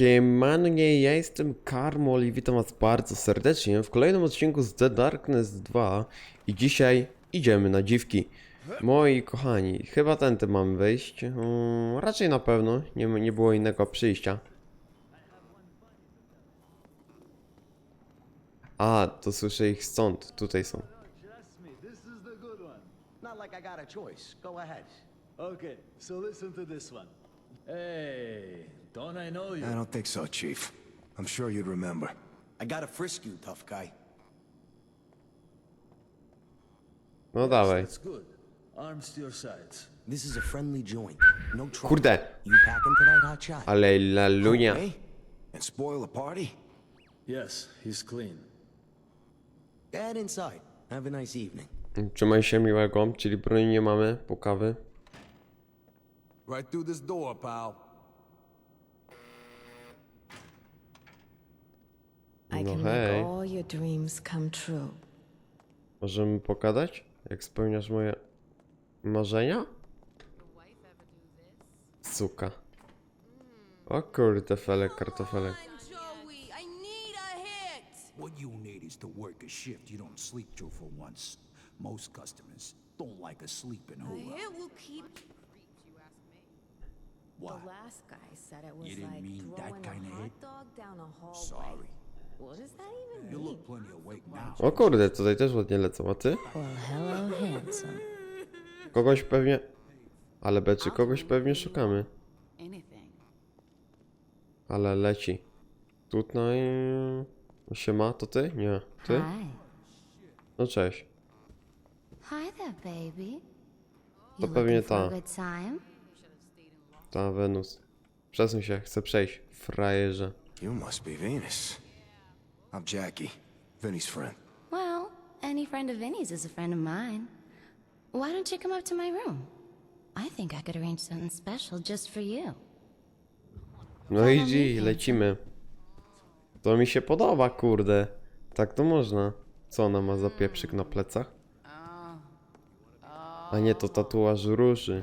Siemano, nie, ja jestem Karmol i witam was bardzo serdecznie w kolejnym odcinku z The Darkness 2 i dzisiaj idziemy na dziwki. Moi kochani, chyba tędy mamy wejść, mm, raczej na pewno, nie, nie było innego przyjścia. A, to słyszę ich stąd, tutaj są. Trust me, this is the good one. Not like I got a choice. Go ahead. Okay, so listen to this one. Hey, don't I know you? I don't think so, Chief. I'm sure you'd remember. I gotta frisk you, tough guy. No dawaj. That's good. Arms to your sides. This is a friendly joint. No trouble. Kurde, You packing tonight, hot shot? aleluja. Okay? And spoil the party? Yes, he's clean. Get inside. Have a nice evening. Trzymaj się miłego, czyli broni nie mamy, pokawy. Right through this door, pal. I No can hej. make all your dreams come true. Możemy pogadać? Jak spełniasz moje marzenia? Suka. O kurde, felek, kartofelek. Joey, I need a hit. What you need is to work a shift you don't sleep through for once. Most customers don't like a sleeping A hula. hit will keep. What? The last guy said it was You didn't like mean that a hot hit? Sorry. What does that even You mean? look plenty awake now. O kurde, tutaj też ładnie lecą, a ty? Well, hello, handsome. Kogoś pewnie... Ale beczy, kogoś pewnie szukamy. Ale leci. Tutaj... Siema, to ty? Nie. Ty? No cześć. To You pewnie ta. Ta Wenus. Przesuń się, chcę przejść. Frajerze. You must be Venus. I'm Jackie, Vinny's friend. Well, any friend of Vinny's is a friend of mine. Why don't you come up to my room? I think I could arrange something special just for you. No i G, lecimy. To mi się podoba, kurde. Tak to można. Co ona ma za pieprzyk na plecach? A nie, to tatuaż róży.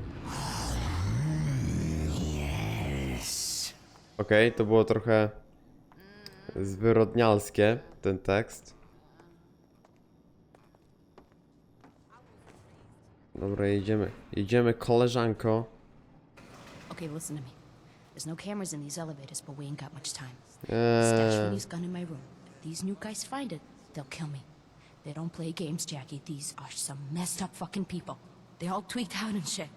Okej, to było trochę zwyrodnialskie, ten tekst. Dobra, jedziemy. Jedziemy, koleżanko. Okay, listen to me. There's no cameras in these elevators, but we ain't got much time. Stash Eee, gun in my room. If these new guys find it, they'll kill me. They don't play games, Jackie. These are some messed up fucking people. They're all tweaked out and shit.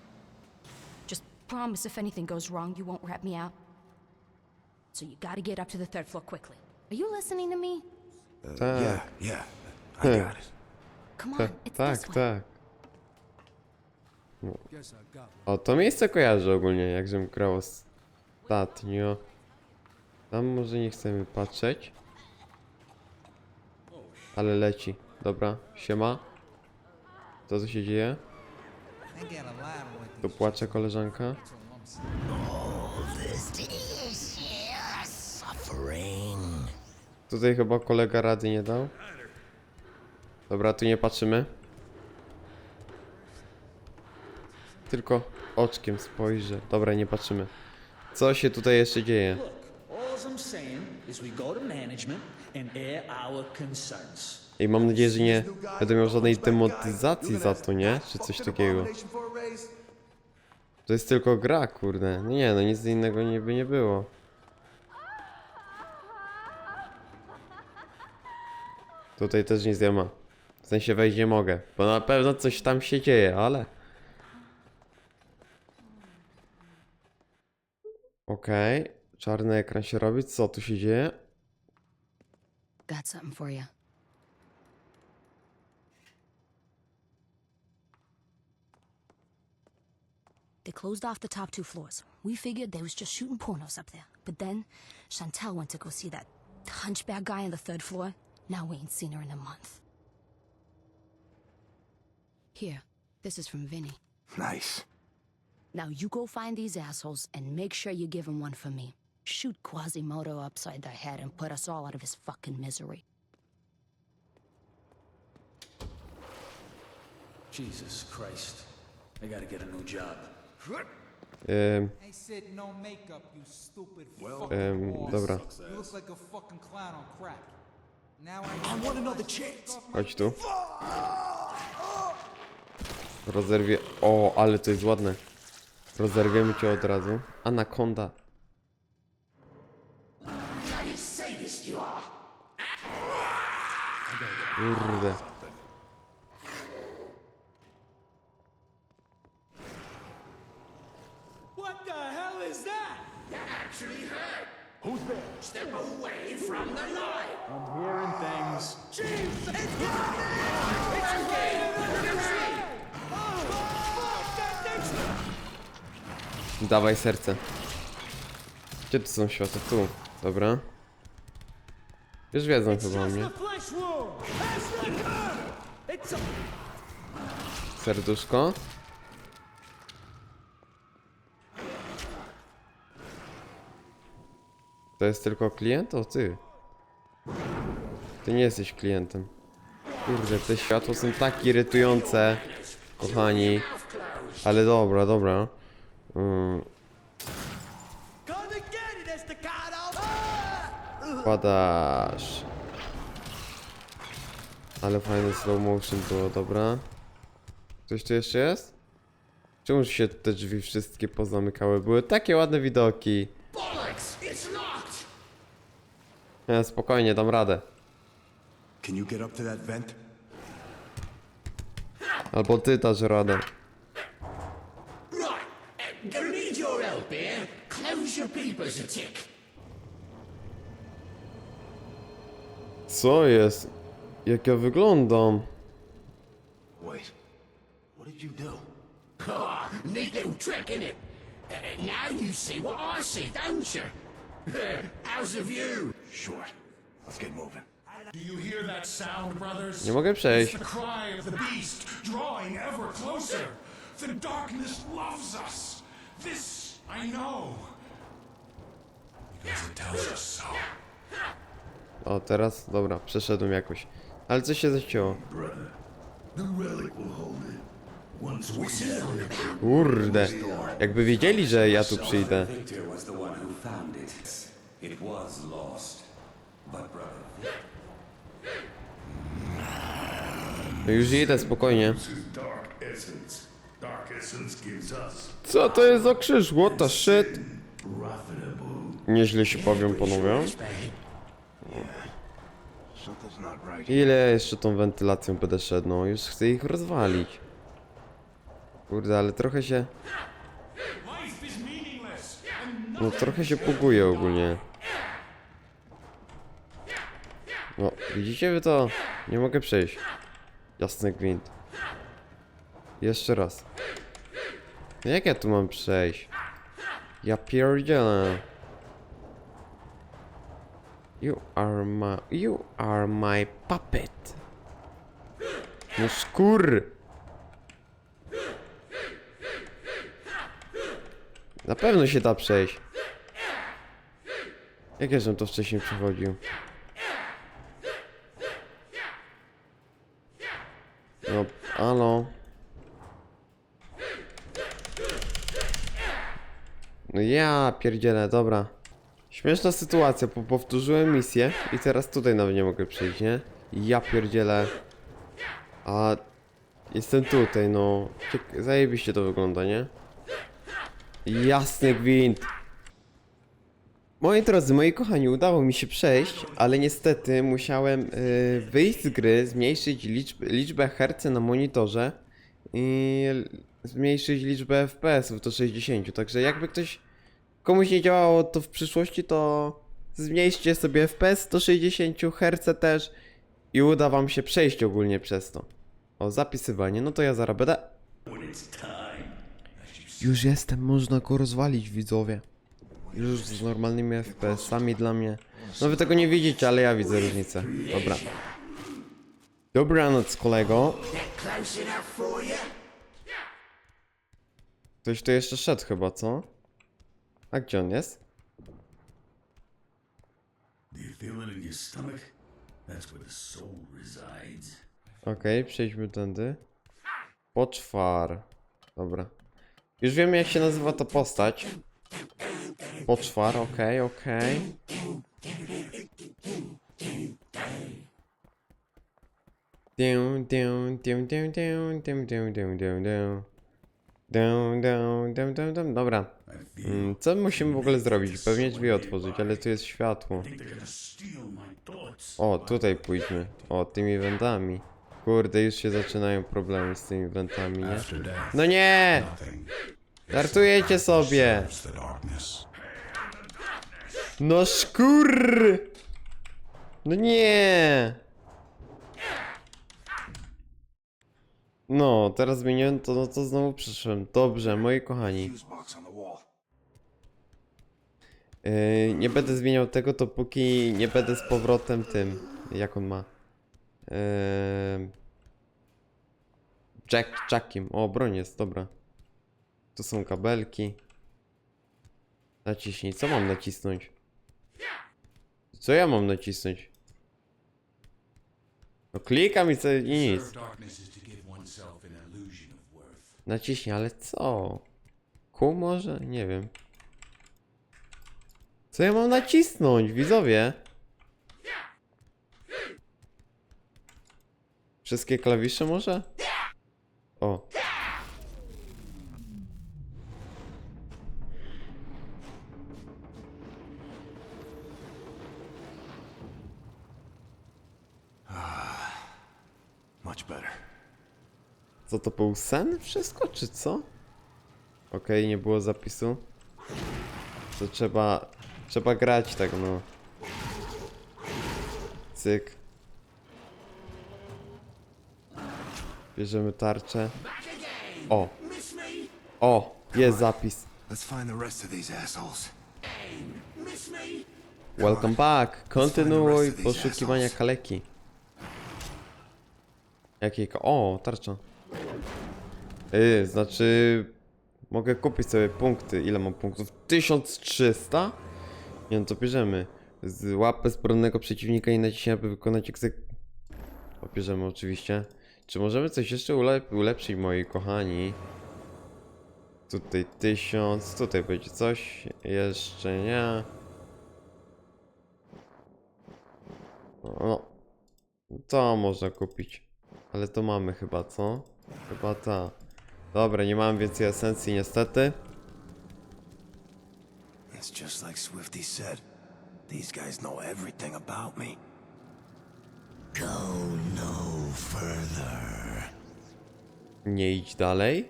Just promise if anything goes wrong, you won't rat me out. So you gotta get up to the third floor quickly. Are you listening to me? tak. Yeah, yeah. I got it. Come on, Tak, it's tak, this way. tak. No. O, to miejsce kojarzę ogólnie, jak żem grał ostatnio. Tam może nie chcemy patrzeć. Ale leci. Dobra, siema. Co tu się dzieje? Tu płacze koleżanka. Tutaj chyba kolega rady nie dał. Dobra, tu nie patrzymy. Tylko oczkiem spojrzę. Dobra, nie patrzymy. Co się tutaj jeszcze dzieje? I mam nadzieję, że nie będę miał żadnej demotyzacji za to, nie? Czy coś takiego. To jest tylko gra, kurde. Nie, no nic innego nie by nie było. Tutaj też nic nie ma. W sensie wejść nie mogę, bo na pewno coś tam się dzieje, ale... Okej, czarny ekran się robi, co tu się dzieje? Got something for you. They closed off the top two floors. We figured they was just shooting pornos up there. But then Chantel went to go see that hunchback guy on the third floor. Now we ain't seen her in a month. Here, this is from Vinny. Nice. Now you go find these assholes and make sure you give 'em one for me. Shoot Quasimodo upside the head and put us all out of his fucking misery. Jesus Christ. I gotta get a new job. Eh, ym, I said no makeup, you stupid ym, eh, dobra, chodź tu. Rozerwie... O, ale to jest ładne. Rozerwiemy cię od razu. Anakonda. Kurde. What the hell is that? I'm hearing things. Dawaj serce. Gdzie tu są światła? Tu. Dobra. Już wiedzą chyba o mnie. the. It's Serduszko. To jest tylko klient? O ty. Ty nie jesteś klientem. Kurde, te światła są tak irytujące. Kochani. Ale dobra, dobra. Mm. Padasz. Ale fajny slow motion było, dobra. Coś tu jeszcze jest? Czemu się te drzwi wszystkie pozamykały? Były takie ładne widoki. Nie, spokojnie, dam radę. Can you get up to that vent? Albo ty dasz radę. Gonna need your help here. Close your peepers a tick. Co jest? Jak ja wyglądam? Wait. What did you do? Oh, neat little trick, innit? Uh, now you see what I see, don't you? How's the view? Sure. Let's get moving. Do you hear that sound, brothers? Nie mogę przejść. It's the cry of the beast, drawing ever closer. The darkness loves us. This I know. Because it tells us so. O, teraz? Dobra, przeszedłem jakoś. Ale coś się zacięło. Kurde. Jakby wiedzieli, że ja tu przyjdę. Victor was the one who found it. It was lost. But brother, No już idę, spokojnie. Co to jest za krzyż? What the shit? Nieźle się powiem, panowie. Ile jeszcze tą wentylacją będę szedł? No, już chcę ich rozwalić. Kurde, ale trochę się... No, trochę się puguje ogólnie. No, widzicie wy to? Nie mogę przejść. Jasny gwint. Jeszcze raz. No Jak ja tu mam przejść? Ja pierdzielę. You are my... You are my puppet. No skór! Na pewno się da przejść. Jak ja to wcześniej przechodził? No, alo. No ja pierdzielę, dobra. Śmieszna sytuacja, bo powtórzyłem misję i teraz tutaj nawet nie mogę przyjść, nie? Ja pierdzielę. A jestem tutaj, no. Zajebiście to wygląda, nie? Jasny gwint. Moi drodzy, moi kochani, udało mi się przejść, ale niestety musiałem y, wyjść z gry, zmniejszyć liczb, liczbę hercy na monitorze i zmniejszyć liczbę FPS-ów do 60. Także jakby ktoś komuś nie działało to w przyszłości, to zmniejszcie sobie FPS do 60 Hz też i uda wam się przejść ogólnie przez to. O, zapisywanie, no to ja zaraz będę. Już jestem, można go rozwalić, widzowie. Już z normalnymi FPS-ami dla mnie. No wy tego nie widzicie, ale ja widzę różnicę. Dobra. Dobranoc, kolego. Ktoś tu jeszcze szedł chyba, co? A gdzie on jest? Okej, przejdźmy tędy. Poczwar. Dobra. Już wiemy jak się nazywa ta postać. Poczwar, okej, okej. Dum, dum, dum. Dobra. Mm, Co musimy w ogóle zrobić? Pewnie drzwi otworzyć, ale tu jest światło. O, tutaj pójdźmy. O, tymi wentami. Kurde, już się zaczynają problemy z tymi wentami, nie? No nie! Żartujecie sobie! No szkur! No nie! No, teraz zmieniłem to, no to znowu przyszłem. Dobrze, moi kochani. Yy, nie będę zmieniał tego, dopóki nie będę z powrotem tym. Jak on ma? Yy... Jack, Jackiem. O, broń jest, dobra. Tu są kabelki. Naciśnij. Co mam nacisnąć? Co ja mam nacisnąć? No klikam i co i nic. Naciśnij, ale co? Kół może? Nie wiem. Co ja mam nacisnąć, widzowie? Wszystkie klawisze może? O. Co to był sen? Wszystko, czy co? Okej, nie było zapisu. To trzeba... Trzeba grać tak, no. Cyk. Bierzemy tarczę. O! O! Jest zapis. Welcome back! Kontynuuj poszukiwania kaleki. Jakiej ka- O, tarcza. Yy, znaczy... Mogę kupić sobie punkty. Ile mam punktów? 1300? Nie no, to bierzemy. Z łapę zbronnego przeciwnika i naciśnij, aby wykonać egzek... O, bierzemy oczywiście. Czy możemy coś jeszcze ulep ulepszyć, moi kochani? Tutaj 1000, tutaj będzie coś. Jeszcze nie. No, to można kupić. Ale to mamy chyba, co? Chyba ta. Dobra, nie mam więcej esencji niestety. It's just like Swifty said. These guys know everything about me. Go no further. Nie idź dalej?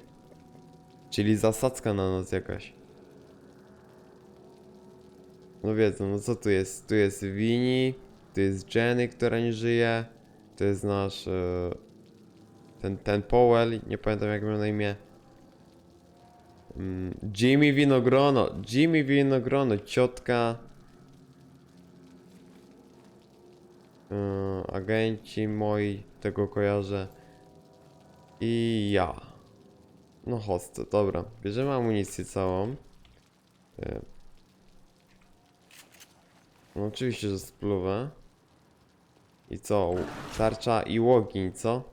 Czyli zasadzka na nas jakaś. No wiedzą, no co tu jest? Tu jest Winnie, tu jest Jenny, która nie żyje, tu jest nasz... E, ten, ten Powell, nie pamiętam jak miał na imię. Mm, Jimmy Winogrono, Jimmy Winogrono, ciotka. E, agenci moi, tego kojarzę. I ja. No host, dobra. Bierzemy amunicję całą. E. No oczywiście, że spluwę. I co? Tarcza i łogień, co?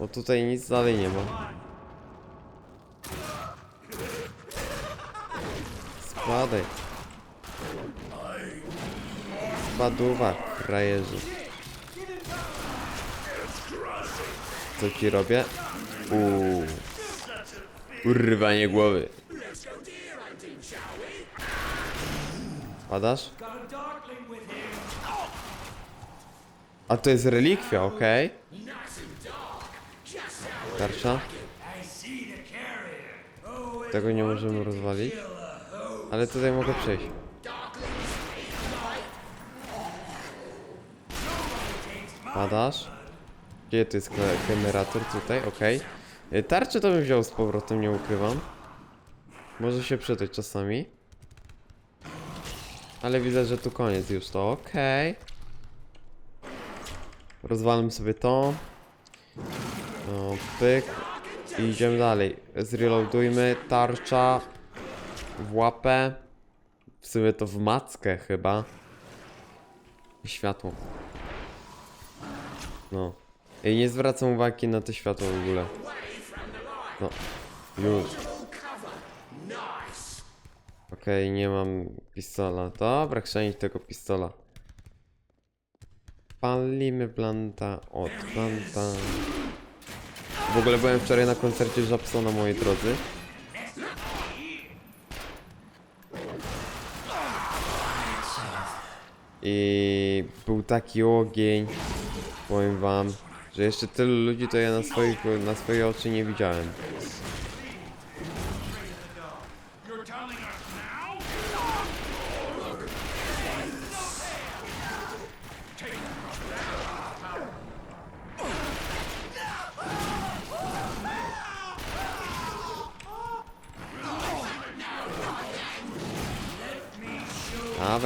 Bo tutaj nic dalej nie ma. Spadaj. Spadła, frajerzy. Co ci robię? Uuu. Urwanie głowy. Padasz? A to jest relikwia, okej. Tarcza. Tego nie możemy rozwalić. Ale tutaj mogę przejść. Padasz? Gdzie to jest ge- generator? Tutaj, okej. Y, Tarczę to bym wziął z powrotem, nie ukrywam. Może się przydać czasami. Ale widzę, że tu koniec już to, okej. Rozwalmy sobie to. No, pyk. I idziemy dalej. Zreloadujmy. Tarcza. W łapę. W sumie to w mackę chyba. I światło. No. I nie zwracam uwagi na to światło w ogóle. No. Już. Okej, nie mam pistola. Dobra, chrzanić tego pistola. Palimy planta od planta. W ogóle byłem wczoraj na koncercie Żabsona, moi drodzy. I był taki ogień, powiem wam, że jeszcze tylu ludzi to ja na, swoich, na swoje oczy nie widziałem. You're telling us now?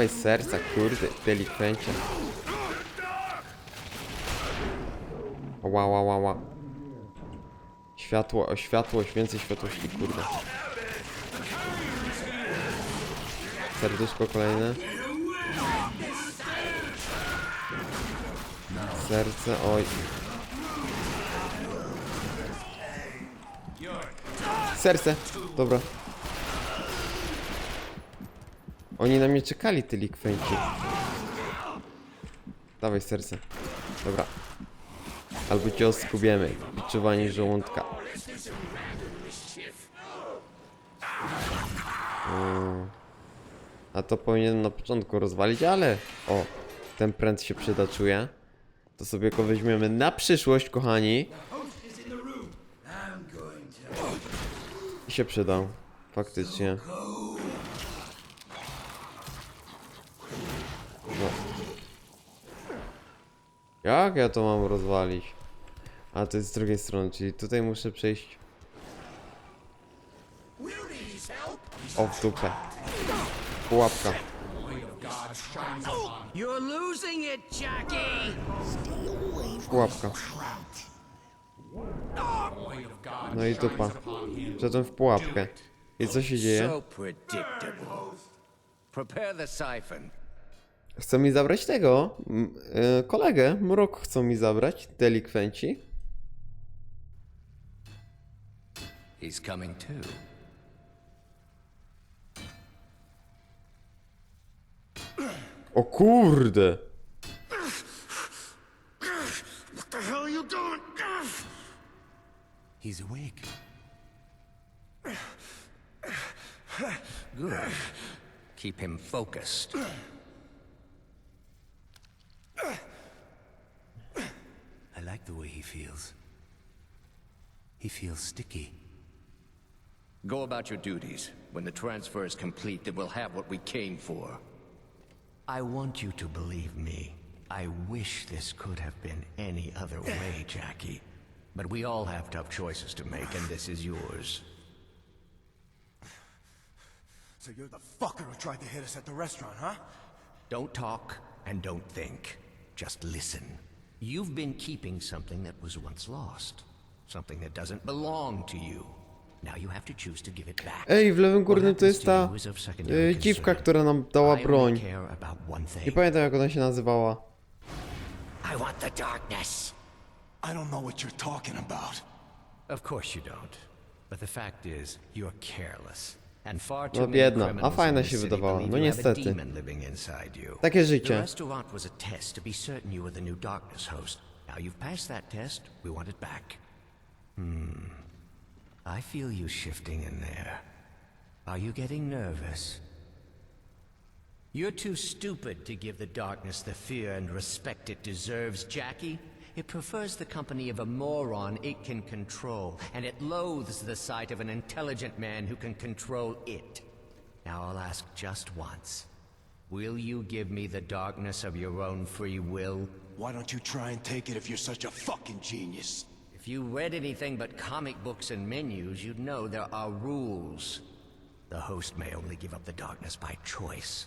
Dawaj serca, kurde, delikwencie. Ła, ła, ła, ła. Światło, o światłość, więcej światłości, kurde. Serduszko kolejne. Serce, oj. Serce, dobra. Oni na mnie czekali, ty likwenci. Dawaj serce. Dobra. Albo cię oskubiemy. Wyczuwanie żołądka. Mm. A to powinienem na początku rozwalić, ale... O, ten pręt się przyda, czuję. To sobie go weźmiemy na przyszłość, kochani. I się przydał. Faktycznie. Jak ja to mam rozwalić? A to jest z drugiej strony, czyli tutaj muszę przejść o w dupę. Pułapka. Pułapka. No i dupa. Wszedłem w pułapkę. I co się dzieje? Prepare the siphon. Chcą mi zabrać tego. e, kolegę. Mrok chcą mi zabrać. Delikwenci. He's coming too. O kurde! What the hell are you doing? He's awake. Good. Keep him focused. He feels sticky. Go about your duties. When the transfer is complete, then we'll have what we came for. I want you to believe me. I wish this could have been any other way, Jackie. But we all have tough choices to make, and this is yours. So you're the fucker who tried to hit us at the restaurant, huh? Don't talk and don't think. Just listen. You've been keeping something that was once lost. Something that doesn't belong to you. Now you have to choose to give it back. Ej, w lewym górnym to jest ta happens to you is of secondary y, dziwka, która nam dała I broń. only care about one thing. Nie pamiętam jak ona się nazywała. I want the darkness. I don't know what you're talking about. Of course you don't. But the fact is, you're careless. And far too No many biedna, a criminals fajna in this się city wydawała. believe No you a niestety. demon living inside you. The restaurant was a test to be certain you were the new darkness host. Now you've passed that test, we want it back. Hmm. I feel you shifting in there. Are you getting nervous? You're too stupid to give the darkness the fear and respect it deserves, Jackie. It prefers the company of a moron it can control, and it loathes the sight of an intelligent man who can control it. Now I'll ask just once. Will you give me the darkness of your own free will? Why don't you try and take it if you're such a fucking genius? If you read anything but comic books and menus, you'd know there are rules. The host may only give up the darkness by choice.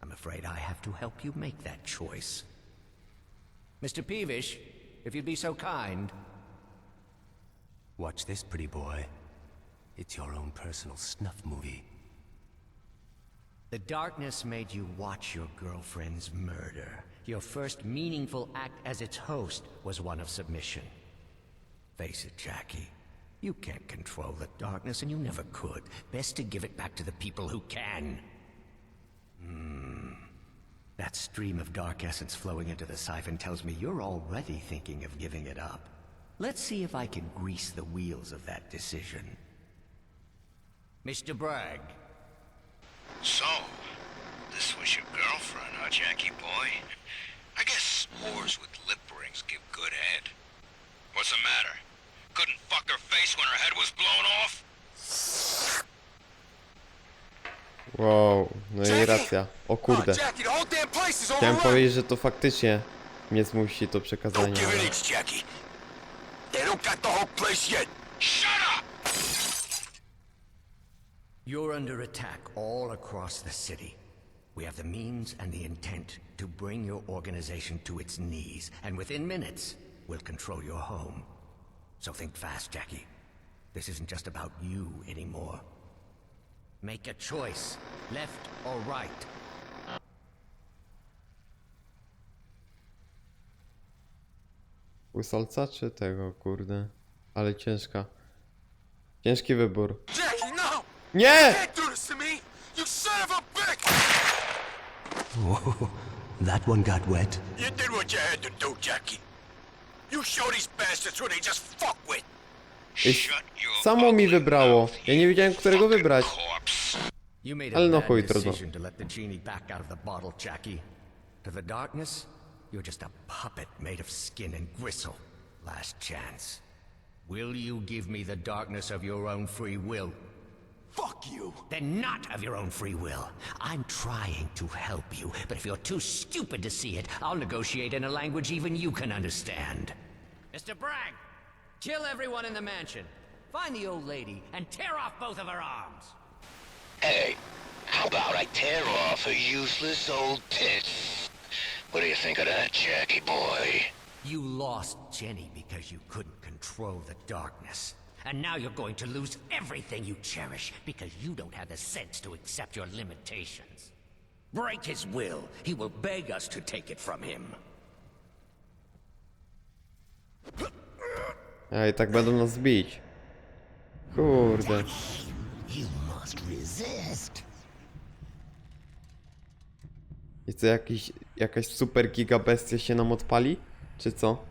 I'm afraid I have to help you make that choice. Mr. Peevish, if you'd be so kind. Watch this, pretty boy. It's your own personal snuff movie. The darkness made you watch your girlfriend's murder. Your first meaningful act as its host was one of submission. Face it, Jackie. You can't control the darkness, and you never could. Best to give it back to the people who can. Hmm. That stream of dark essence flowing into the siphon tells me you're already thinking of giving it up. Let's see if I can grease the wheels of that decision. Mr. Bragg. So, this was your girlfriend, huh, Jackie boy? I guess whores with lip rings give good head. What's the matter? Couldn't fuck her face when her head was blown off? Wow, no i racja. O kurde. Jackie, the whole damn place is Chciałem powiedzieć, że to faktycznie mnie zmusi to przekazanie. Give ale- an Jackie. They don't got the whole place yet. Shut up! You're under attack all across the city. We have the means and the intent to bring your organization to its knees, and within minutes, we'll control your home. So think fast, Jackie. This isn't just about you anymore. Make a choice, left or right. Łysolca czy tego, kurde? Ale ciężka. Ciężki wybór. Jackie, no! Nie! Can't do this to me! You son of a bitch! Whoa, that one got wet. You did what you had to do, Jackie. You show these bastards who they just fuck with. Ej, Samo mi wybrało. Ja nie wiedziałem, którego wybrać. You made Ale a no bad chuj, trudno. decision to let the genie back out of the bottle, Jackie. To the darkness, you're just a puppet made of skin and gristle. Last chance. Will you give me the darkness of your own free will? Fuck you! Then not of your own free will. I'm trying to help you, but if you're too stupid to see it, I'll negotiate in a language even you can understand. Mr. Bragg, kill everyone in the mansion. Find the old lady and tear off both of her arms. Hey, how about I tear off her useless old tits? What do you think of that, Jackie boy? You lost Jenny because you couldn't control the darkness. And now you're going to lose everything you cherish because you don't have the sense to accept your limitations. Break his will. He will beg us to take it from him. A i tak będą nas bić. Kurde. I co, jakiś, jakaś super giga bestia się nam odpali? Czy co?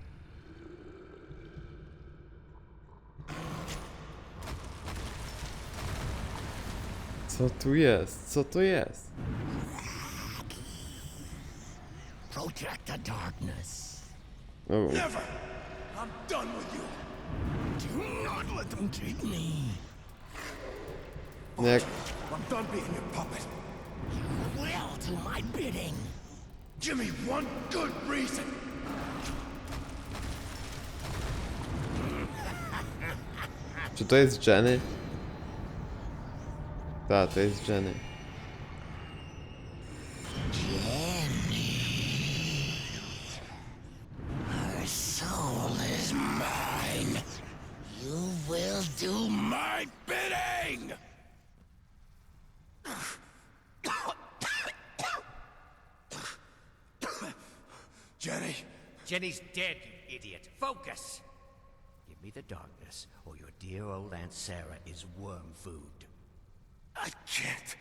Co tu jest? Co to jest? Protect the darkness. O, Never! I'm done with you! Do not let them take me. jak... I'm done being your puppet. You will do my bidding. Give me one good reason. Czy to jest Jenny? Tak, to jest Jenny. Jenny, Jenny's dead, you idiot. Focus! Give me the darkness, or your dear old Aunt Sarah is worm food. I can't.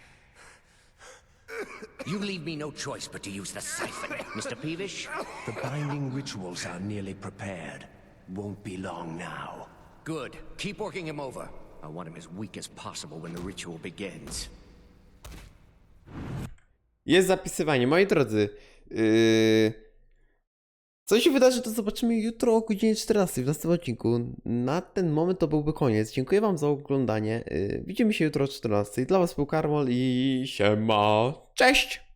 You leave me no choice but to use the siphon, Mr. Peevish. The binding rituals are nearly prepared. Won't be long now. Good. Keep working him over. I want him as weak as possible when the ritual begins. Jest zapisywanie. Moi drodzy, yy... co się wydarzy, to zobaczymy jutro o godzinie 14 w następnym odcinku. Na ten moment to byłby koniec. Dziękuję Wam za oglądanie. Yy... Widzimy się jutro o 14. Dla Was był Karmol i siema. Cześć!